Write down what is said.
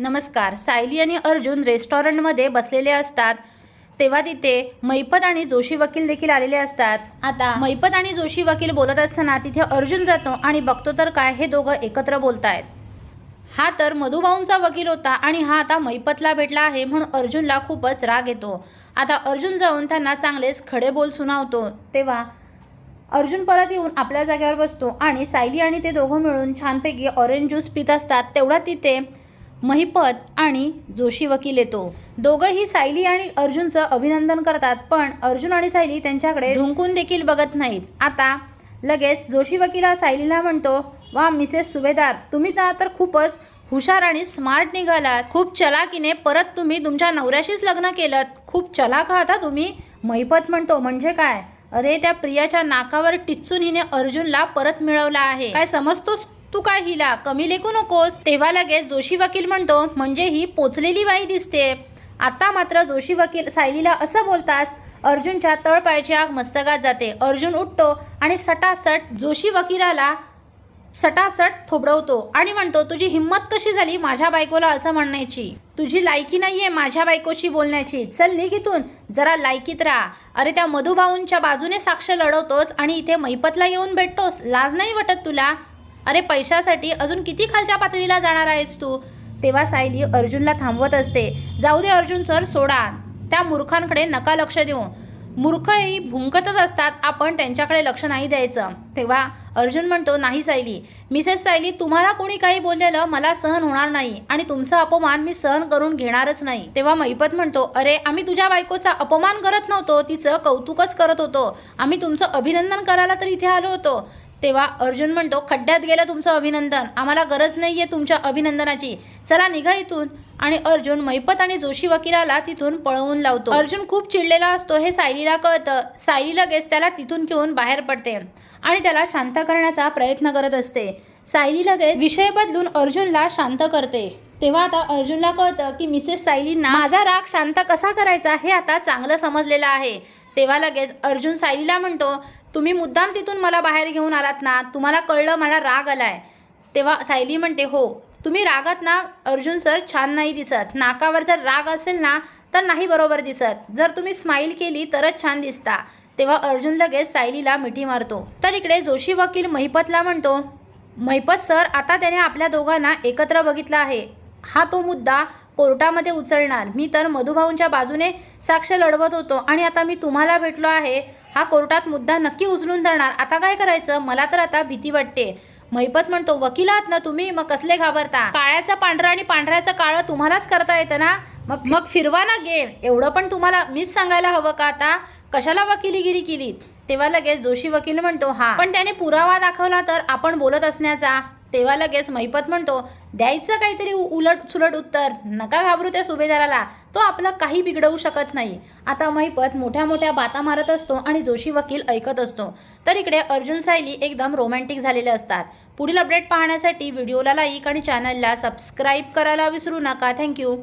नमस्कार सायली आणि अर्जुन रेस्टॉरंटमध्ये बसलेले असतात. तेव्हा तिथे मैपत आणि जोशी वकील देखील आलेले असतात. आता मैपत आणि जोशी वकील बोलत असताना तिथे अर्जुन जातो आणि बघतो तर काय हे दोघं एकत्र बोलतायत. हा तर मधुभाऊंचा वकील होता आणि हा आता मैपतला भेटला आहे म्हणून अर्जुनला खूपच राग येतो. आता अर्जुन जाऊन त्यांना चांगलेच खडे बोल सुनावतो. तेव्हा अर्जुन परत येऊन आपल्या जागेवर बसतो आणि सायली आणि ते दोघं मिळून छानपैकी ऑरेंज ज्यूस पित असतात. तेवढा तिथे महिपत आणि जोशी वकील येतो. दोघंही सायली आणि अर्जुनचं अभिनंदन करतात पण अर्जुन आणि सायली त्यांच्याकडे धुंकून देखील बघत नाहीत. आता लगेच जोशी वकील हा सायलीला म्हणतो वा मिसेस सुभेदार तुम्ही तर खूपच हुशार आणि स्मार्ट निघालात. खूप चलाकीने परत तुम्ही तुमच्या नवऱ्याशीच लग्न केलं खूप चलाक आहात तुम्ही. महिपत म्हणतो म्हणजे काय? अरे त्या प्रियाच्या नाकावर टिचून हिने अर्जुनला परत मिळवला आहे. काय समजतोस तू काय हिला कमी लेखू नकोस? तेव्हा लगेच जोशी वकील म्हणतो म्हणजे ही पोचलेली बाई दिसते. आता मात्र जोशी वकील सायलीला असं बोलतात अर्जुनच्या तळपायाची आग मस्तकात जाते. अर्जुन उठतो आणि सटासट जोशी वकिलाला सटासट थोबडवतो आणि म्हणतो तुझी हिंमत कशी झाली माझ्या बायकोला असं म्हणण्याची तुझी लायकी नाहीये माझ्या बायकोशी बोलण्याची. चल निघ इथून. जरा लायकीत राहा. अरे त्या मधुभाऊंच्या बाजूने साक्ष लढवतोस आणि इथे मैपतला येऊन भेटतोस? लाज नाही वाटत तुला? अरे पैशासाठी अजून किती खालच्या पातळीला जाणार आहेस तू? तेव्हा सायली अर्जुनला थांबवत असते. जाऊ दे अर्जुन सर सोडा. त्या मूर्खांकडे नका लक्ष देऊ. मूर्खही भुंकतच असतात आपण त्यांच्याकडे लक्ष नाही द्यायचं. तेव्हा अर्जुन म्हणतो नाही सायली. मिसेस सायली तुम्हाला कोणी काही बोललेलं मला सहन होणार नाही आणि तुमचा अपमान मी सहन करून घेणारच नाही. तेव्हा मैपत म्हणतो अरे आम्ही तुझ्या बायकोचा अपमान करत नव्हतो. तिचं कौतुकच करत होतो. आम्ही तुमचं अभिनंदन करायला तर इथे आलो होतो. तेव्हा अर्जुन म्हणतो खड्ड्यात गेलं तुमचं अभिनंदन. आम्हाला गरज नाहीये तुमच्या अभिनंदनाची. चला निघा इथून. आणि अर्जुन मैपत आणि जोशी वकिलाला तिथून पळवून लावतो. अर्जुन खूप चिडलेला असतो हे सायलीला कळतं. सायली लगेच त्याला तिथून घेऊन बाहेर पडते आणि त्याला शांत करण्याचा प्रयत्न करत असते. सायली लगेच विषय बदलून अर्जुनला शांत करते. तेव्हा आता अर्जुनला कळतं की मिसेस सायलींना माझा राग शांत कसा करायचा हे आता चांगलं समजलेलं आहे. तेव्हा लगेच अर्जुन सायलीला म्हणतो तुम्ही मुद्दाम तिथून मला बाहेर घेऊन आलात ना तुम्हाला कळलं मला राग आलाय. तेव्हा सायली म्हणते हो तुम्ही रागात ना अर्जुन सर छान नाही दिसत. नाकावर जर राग असेल ना तर नाही बरोबर दिसत. जर तुम्ही स्माईल केली तरच छान दिसता. तेव्हा अर्जुन लगेच सायलीला मिठी मारतो. तर इकडे जोशी वकील महिपतला म्हणतो महिपत सर आता त्याने आपल्या दोघांना एकत्र बघितलं आहे. हा तो मुद्दा कोर्टामध्ये उचलणार. मी तर मधुभाऊंच्या बाजूने साक्ष लढवत होतो आणि आता मी तुम्हाला भेटलो आहे. हा कोर्टात मुद्दा नक्की उचलून धरणार. आता काय करायचं? मला तर आता भीती वाटते. महिपत म्हणतो वकील आहात ना तुम्ही? मग कसले घाबरता? काळ्याचं पांढरं आणि पांढऱ्याचं काळं तुम्हालाच करता येतं ना? मग मग फिरवा ना गेम. एवढं पण तुम्हाला मीच सांगायला हवं का आता? कशाला वकिलीगिरी केलीत? तेव्हा लगेच जोशी वकील म्हणतो हा. पण त्याने पुरावा दाखवला तर आपण बोलत असण्याचा. तेव्हा लगेच मैपत म्हणतो द्यायचं काहीतरी उ- उलट सुलट उत्तर. नका घाबरू त्या सुभेदाराला. तो आपलं काही बिघडवू शकत नाही. आता मैपत मोठ्या मोठ्या बाता मारत असतो आणि जोशी वकील ऐकत असतो. तर इकडे अर्जुन सायली एकदम रोमॅन्टिक झालेले असतात. पुढील अपडेट पाहण्यासाठी व्हिडिओला लाईक आणि चॅनलला सबस्क्राईब करायला विसरू नका. थँक्यू